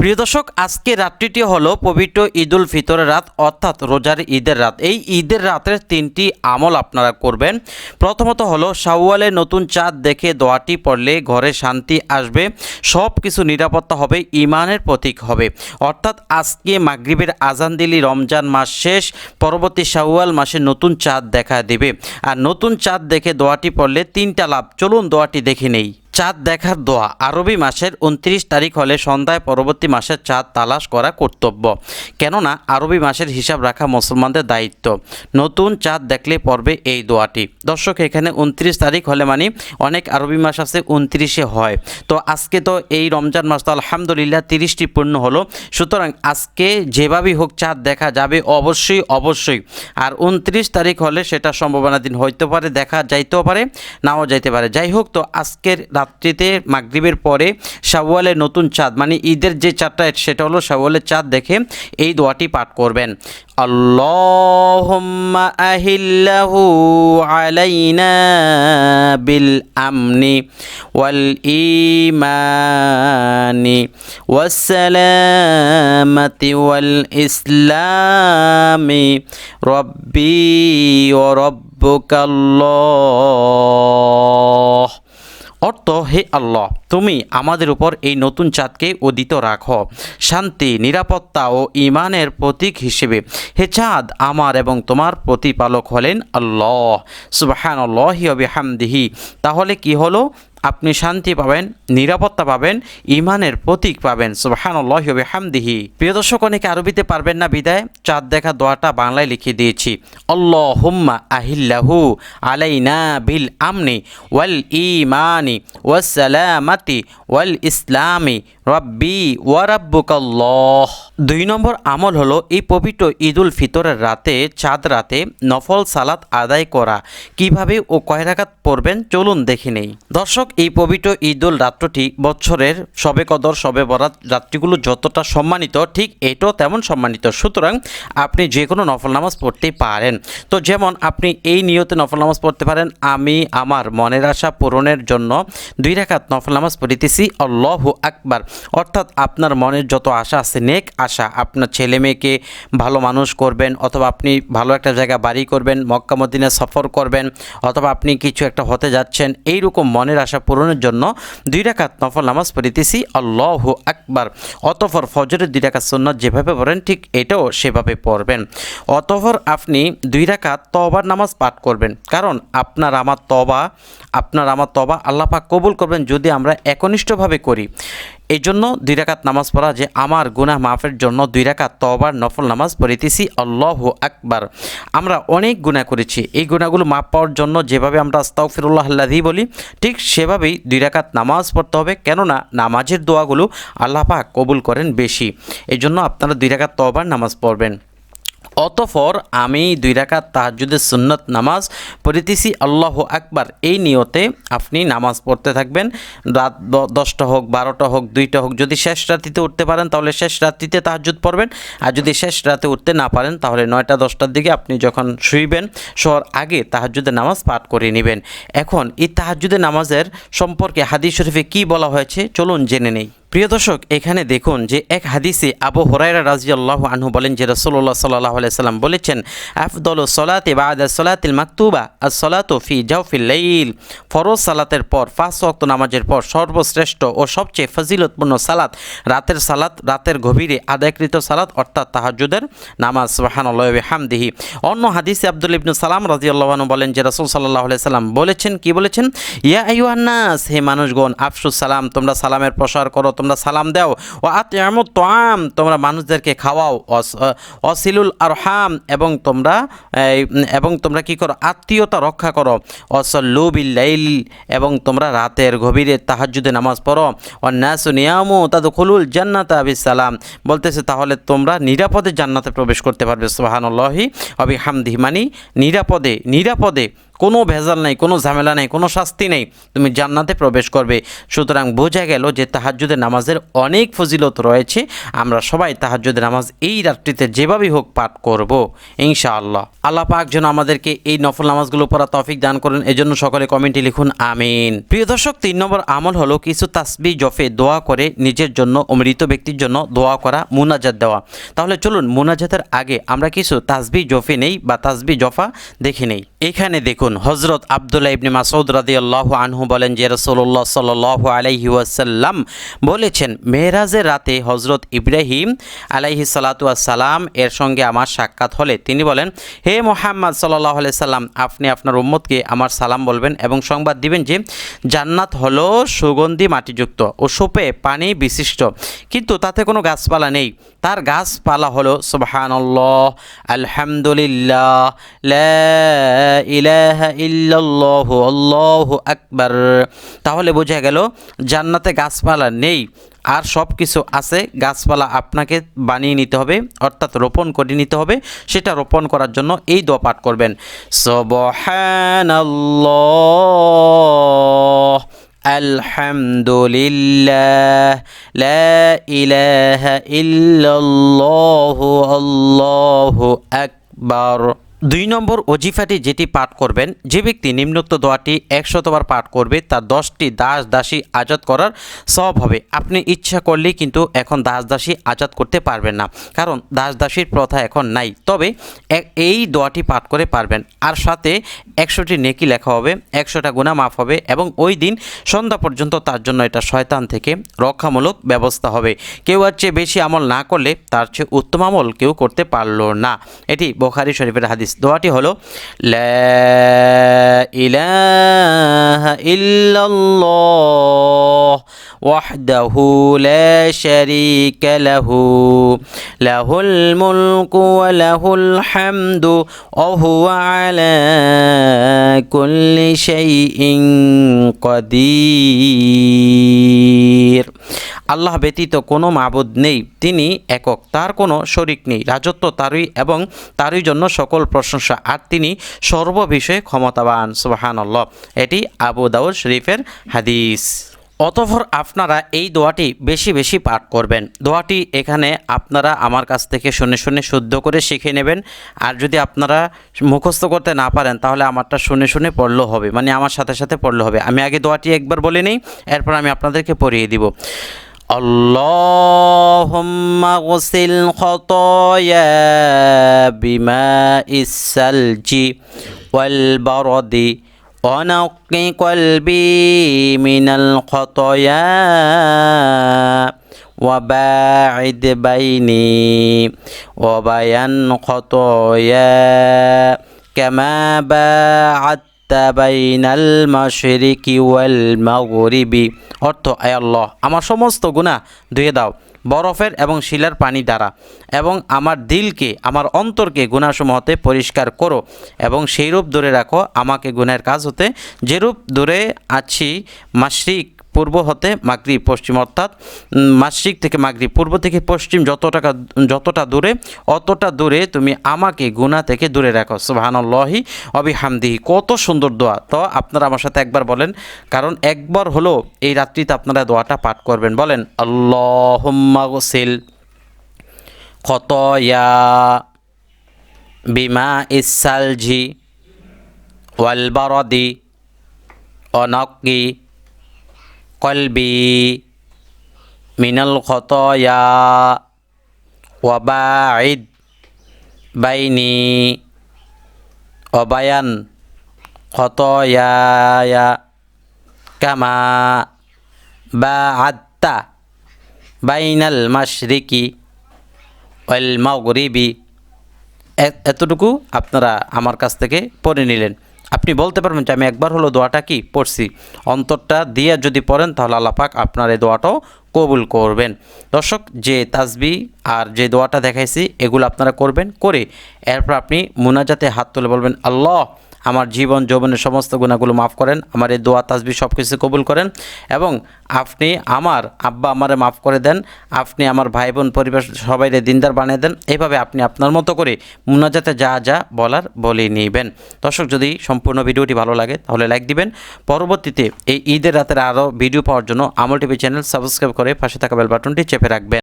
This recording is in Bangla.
প্রিয় দর্শক, আজকে রাত্রিটি হলো পবিত্র ঈদুল ফিতরের রাত, অর্থাৎ রোজার ঈদের রাত। এই ঈদের রাতের তিনটি আমল আপনারা করবেন। প্রথমত হলো, শাওয়ালে নতুন চাঁদ দেখে দোয়াটি পড়লে ঘরে শান্তি আসবে সব কিছু নিরাপত্তা হবে ইমানের প্রতীক হবে। অর্থাৎ আজকে মাগরিবের আজান দিলি রমজান মাস শেষ, পরবর্তী শাওয়াল মাসে নতুন চাঁদ দেখা দেবে। আর নতুন চাঁদ দেখে দোয়াটি পড়লে তিনটা লাভ। চলুন দোয়াটি দেখে নেই। চাঁদ দেখার দোয়া। আরবি মাসের উনত্রিশ তারিখ হলে সন্ধ্যায় পরবর্তী মাসের চাঁদ তালাশ করা কর্তব্য। কেননা, আরবি মাসের হিসাব রাখা মুসলমানদের দায়িত্ব। নতুন চাঁদ দেখলে পড়বে এই দোয়াটি। দর্শক, এখানে উনত্রিশ তারিখ হলে মানে অনেক আরবি মাস আছে, উনত্রিশে হয়। তো আজকে তো এই রমজান মাস তো আলহামদুলিল্লাহ তিরিশটি পূর্ণ হলো। সুতরাং আজকে যেভাবেই হোক চাঁদ দেখা যাবে, অবশ্যই অবশ্যই। আর উনত্রিশ তারিখ হলে সেটা সম্ভাবনা দিন হইতে পারে, দেখা যাইতেও পারে, নাও যাইতে পারে। যাই হোক, তো আজকের রাত্রিতে মাগরিবের পরে শাওয়ালের নতুন চাঁদ মানে ঈদের যে চাঁদটা, সেটা হলো শাওয়ালের চাঁদ দেখে এই দোয়াটি পাঠ করবেন। আল্লাহুম্মা আহিল্লাহু আলাইনা বিল আমনি ওয়াল ইমানি ওয়াসসালামাতি ওয়াল ইসলামি। রব্বি ও রব্বুকাল্লাহ। অর্থ, হে আল্লাহ, তুমি আমাদের উপর এই নতুন চাঁদকে উদিত রাখো। শান্তি, নিরাপত্তা ও ইমানের প্রতীক হিসেবে হে চাঁদ আমার এবং তোমার প্রতিপালক হলেন আল্লাহ। সুবাহান আল্লাহি হামদিহি তাহলে কি হলো? আপনি শান্তি পাবেন, নিরাপত্তা পাবেন ইমানের প্রতীক পাবেন, সুবাহানুল্লাহ হামদিহি প্রিয় দর্শক, অনেকে আরবিতে পারবেন না বিদায়, চাঁদ দেখা দোয়াটা বাংলায় লিখে দিয়েছি। আল্লাহ হুম্মা আহিল্লাহু আলাইনা বিল আমনি ওয়াল ইমানি ওয়াসালামাতি ওয়াল ইসলামি, রব্বি ওয়ারাব্বুকাল্লাহ দুই নম্বর আমল হলো এই পবিত্র ঈদুল ফিতরের রাতে, চাঁদ রাতে নফল সালাত আদায় করা। কীভাবে ও কয় রাকাত পড়বেন চলুন দেখে নেই। দর্শক এই পবিত্র ঈদুল রাত্রটি বছরের সবে কদর, সবে বরাত রাত্রিগুলো যতটা সম্মানিত, ঠিক এটাও তেমন সম্মানিত। সুতরাং আপনি যে কোনো নফল নামাজ পড়তেই পারেন। তো যেমন আপনি এই নিয়তে নফল নামাজ পড়তে পারেন, আমি আমার মনের আশা পূরণের জন্য দুই রাকাত নফল নামাজ পড়িতেছি, আল্লাহ আকবার। অর্থাৎ আপনার মনের যত আশা আছে, নেক আশা আপনার ছেলে মেয়েকে ভালো মানুষ করবেন, অথবা আপনি ভালো একটা জায়গা বাড়ি করবেন, মক্কা সফর করবেন, অথবা আপনি কিছু একটা হতে যাচ্ছেন এই রকম মনের আশা পূরণের জন্য দুই রাকাত নফল নামাজ পড়িতেছি, আল্লাহ আকবার। অতফর ফজরের দুই রাকাত সন্ন্যত যেভাবে পড়েন, ঠিক এটাও সেভাবে পড়বেন। অতফর আপনি দুই রাকাত তবার নামাজ পাঠ করবেন। কারণ আপনার আমার তবা আপনার আমার তবা আল্লাহ পাক কবুল করবেন যদি আমরা একনিষ্ঠভাবে করি। এই জন্য দুই রাকাত নামাজ পড়া যে আমার গুনাহ মাফের জন্য দুই রাকাত তবার নফল নামাজ পড়িতেছি, আল্লাহ আকবার। আমরা অনেক গুনাহ করেছি। এই গুনাহগুলো মাপ পাওয়ার জন্য যেভাবে আমরা আস্তাগফিরুল্লাহ আল্লাহি বলি, ঠিক সেভাবেই দুই রাকাত নামাজ পড়তে হবে। কেননা নামাজের দোয়াগুলো আল্লাহ পাক কবুল করেন বেশি। এই জন্য আপনারা দুই রাকাত তবার নামাজ পড়বেন। অতফর আমি দুই রাকাত তাহাজুদের সুন্নত নামাজ পড়িতেছি, আল্লাহ আকবার। এই নিয়তে আপনি নামাজ পড়তে থাকবেন। রাত দশটা হোক, বারোটা হোক, দুইটা হোক, যদি শেষ রাত্রিতে উঠতে পারেন, তাহলে শেষ রাত্রিতে তাহাজুদ পড়বেন। আর যদি শেষ রাতে উঠতে না পারেন, তাহলে নয়টা, দশটার দিকে আপনি যখন শুইবেন, শোয়ার আগে তাহাজুদের নামাজ পাঠ করে নেবেন। এখন এই তাহাজুদের নামাজের সম্পর্কে হাদিস শরীফে কি বলা হয়েছে? চলুন জেনে নেই। প্রিয় দর্শক, এখানে দেখুন যে এক হাদিসে আবু হরাইরা রাজি আল্লাহ আনহু বলেন যে রসল্লাহ সাল্লাহ সাল্লাম বলেছেন, আফদল সলাতে বা আদা সলাতিল মাকতুবা আর সলাতো ফি জাউফিল লাইল। ফরজ সালাতের পর, পাঁচ ওয়াক্ত নামাজের পর সর্বশ্রেষ্ঠ ও সবচেয়ে ফজিলতপূর্ণ সালাত, রাতের সালাত, রাতের গভীরে আদায়কৃত সালাত, অর্থাৎ তাহাজুদের নামাজ। সুবাহানুল্লাহ হামদিহি অন্য হাদিসে আব্দুল ইবনু সালাম রাজি আল্লাহ আনহু বলেন যে রসুল সাল্লাহ সাল্লাম বলেছেন, কি বলেছেন? ইয়া আইয়ান্নাস হে মানুষগণ, আফসুস সালাম, তোমরা সালামের প্রসার করো তোমরা সালাম দাও। ও আতিয়ামু তোয়াম তোমরা মানুষদেরকে খাওয়াও। অস- অসিলুল আরহাম, এবং তোমরা এবং তোমরা কি করো? আত্মীয়তা রক্ষা করো। অসল্লু বিল্লাইল, এবং তোমরা রাতের গভীরে তাহাজ্জুদে নামাজ পড়ো। অন্যাসু নিয়ামু তাদু খুলুল জান্নাত সালাম বলতেছে, তাহলে তোমরা নিরাপদে জান্নাতে প্রবেশ করতে পারবে সুবাহানুল্লাহি। অবি হামদি মানি নিরাপদে নিরাপদে কোনো ভেজাল নেই, কোনো ঝামেলা নেই, কোনো শাস্তি নেই। তুমি জান্নাতে প্রবেশ করবে। সুতরাং বোঝা গেল যে তাহাজ্জুদের নামাজের অনেক ফজিলত রয়েছে। আমরা সবাই তাহাজ্জুদের নামাজ এই রাত্রিতে যেভাবেই হোক পাঠ করব, ইনশাআল্লাহ। আল্লাহ পাক যেন আমাদেরকে এই নফল নামাজগুলো পড়া তফিক দান করেন। এজন্য সকলে কমেন্টে লিখুন, আমিন। প্রিয় দর্শক, তিন নম্বর আমল হলো কিছু তাসবি জফে দোয়া করে নিজের জন্য ও মৃত ব্যক্তির জন্য দোয়া করা, মুনাজাত দেওয়া। তাহলে চলুন, মুনাজাতের আগে আমরা কিছু তাসবি জফে নেই বা তাসবি জফা দেখে নেই। এখানে দেখুন হজরত আবদুল্লাহ ইবনে মাসউদ রাদিয়াল্লাহু আনহু বলেন যে রাসূলুল্লাহ সাল্লাল্লাহু আলাইহি ওয়াসাল্লাম বলেছেন মেরাজের রাতে হজরত ইব্রাহিম আলাইহি সালাতু সালাম এর সঙ্গে আমার সাক্ষাৎ হলে। তিনি বলেন, হে মোহাম্মদ সাল্লাহ আলাই সাল্লাম আপনি আপনার উম্মতকে আমার সালাম বলবেন এবং সংবাদ দিবেন যে জান্নাত হলো সুগন্ধি মাটিযুক্ত ও সোপে পানি বিশিষ্ট, কিন্তু তাতে কোনো গাছপালা নেই। তার গাছপালা হলো সুবহানাল্লাহ, আলহামদুলিল্লাহ, লা ইলাহা ইল্লাল্লাহু, আল্লাহু আকবার। তাহলে বোঝা গেল, জান্নাতে গাছপালা নেই, আর সব কিছু আছে, গাছপালা আপনাকে বানিয়ে নিতে হবে, অর্থাৎ রোপণ করে নিতে হবে, সেটা রোপণ করার জন্য এই দোয়া পাঠ করবেন। সবহানাল্লাহ, আলহামদুলিল্লাহ, লা ইলাহা ইল্লাল্লাহু, আল্লাহু আকবার। দুই নম্বর অজিফাটি যেটি পাঠ করবেন, যে ব্যক্তি নিম্নোক্ত দোয়াটি একশতবার পাঠ করবে, তার দশটি দাস দাসী আজাদ করার সব হবে। আপনি ইচ্ছা করলেই কিন্তু এখন দাস দাসী আজাদ করতে পারবেন না, কারণ দাস দাসীর প্রথা এখন নাই। তবে এই দোয়াটি পাঠ করে পারবেন। আর সাথে একশোটি নেকি লেখা হবে, একশোটা গুণা মাফ হবে এবং ওই দিন সন্ধ্যা পর্যন্ত তার জন্য এটা শয়তান থেকে রক্ষামূলক ব্যবস্থা হবে। কেউ আর চেয়ে বেশি আমল না করলে তার চেয়ে উত্তম আমল কেউ করতে পারল না। এটি বোখারি শরীফের হাদিস। দোয়াটি হলো ইলাহা ইল্লাল্লাহ। শারীকা লাহু, লাহুল মুলকু ওয়া লাহুল হামদু, ওয়া হুয়া আলা কুল্লি শাইইন কাদির। আল্লাহ ব্যতীত কোনো মাবুদ নেই, তিনি একক, তার কোনো শরিক নেই, রাজত্ব তারই এবং তারই জন্য সকল প্রশংসা, আর তিনি সর্ববিষয়ে ক্ষমতাবান, সুবাহানল্লাহ। এটি আবু দাউদ শরীফের হাদিস। অতঃপর আপনারা এই দোয়াটি বেশি বেশি পাঠ করবেন দোয়াটি এখানে আপনারা আমার কাছ থেকে শুনে শুনে শুদ্ধ করে শিখে নেবেন আর যদি আপনারা মুখস্থ করতে না পারেন তাহলে আমারটা শুনে শুনে পড়লেও হবে মানে আমার সাথে সাথে পড়লে হবে আমি আগে দোয়াটি একবার বলে নিই এরপর আমি আপনাদেরকে পড়িয়ে দিব اللهم اغسل خطايا بماء الثلج والبرد ونق قلبي من الخطايا وباعد بيني وبين خطايا كما باعدت বাইনাল মাশরিকি ওয়াল মাগরিবি অর্থ আয় আল্লাহ আমার সমস্ত গুনাহ ধুয়ে দাও বরফের এবং শিলার পানি দ্বারা। এবং আমার দিলকে, আমার অন্তরকে গুণাসমূহতে পরিষ্কার করো এবং সেইরূপ দূরে রাখো, আমাকে গুণের কাজ হতে, যেরূপ দূরে আছি, মাশরিক পূর্ব হতে মাগরিব পশ্চিম, অর্থাৎ মাসিক থেকে মাগরিব, পূর্ব থেকে পশ্চিম যত টাকা যতটা দূরে, অতটা দূরে তুমি আমাকে গুনাহ থেকে দূরে রাখো। সুবহানাল্লাহি অবিহামদিহি কত সুন্দর দোয়া। তো আপনারা আমার সাথে একবার বলেন, কারণ একবার হলো এই রাত্রিতে আপনারা দোয়াটা পাঠ করবেন। বলেন, আল্লাহুম্মা গসিল খতয়া বিমা ইসালজি ওয়ালবারদি অনকি কলবি মিনাল খতয়া ওয়াবাইদ বাইনি অবায়ান খতয়া কামা বা আত্তা বাইনাল মাশরিকি ওয়াল মাগরিবি এতটুকু আপনারা আমার কাছ থেকে পড়ে নিলেন। আপনি বলতে পারবেন যে আমি একবার হলো দোয়াটা কি পড়ছি। অন্তরটা দিয়ে যদি পড়েন তাহলে আল্লাপাক আপনার এই দোয়াটাও কবুল করবেন। দর্শক, যে তাজবি আর যে দোয়াটা দেখাইছি, এগুলো আপনারা করবেন করে এরপর আপনি মুনাজাতে হাত তুলে বলবেন, আল্লাহ আমার জীবন, যৌবনের সমস্ত গুণাগুলো মাফ করেন, আমার এই দোয়া, তাসবি সব কিছু কবুল করেন এবং আপনি আমার আব্বা আমারে মাফ করে দেন, আপনি আমার ভাই বোন পরিবার সবাইরে দিনদার বানিয়ে দেন, এইভাবে আপনি আপনার মতো করে মুনাজাতে যা যা বলার বলে নিবেন। দর্শক, যদি সম্পূর্ণ ভিডিওটি ভালো লাগে তাহলে লাইক দিবেন। পরবর্তীতে এই ঈদের রাতের আরও ভিডিও পাওয়ার জন্য আমল টিভি চ্যানেল সাবস্ক্রাইব করে পাশে থাকা বেল বাটনটি চেপে রাখবেন।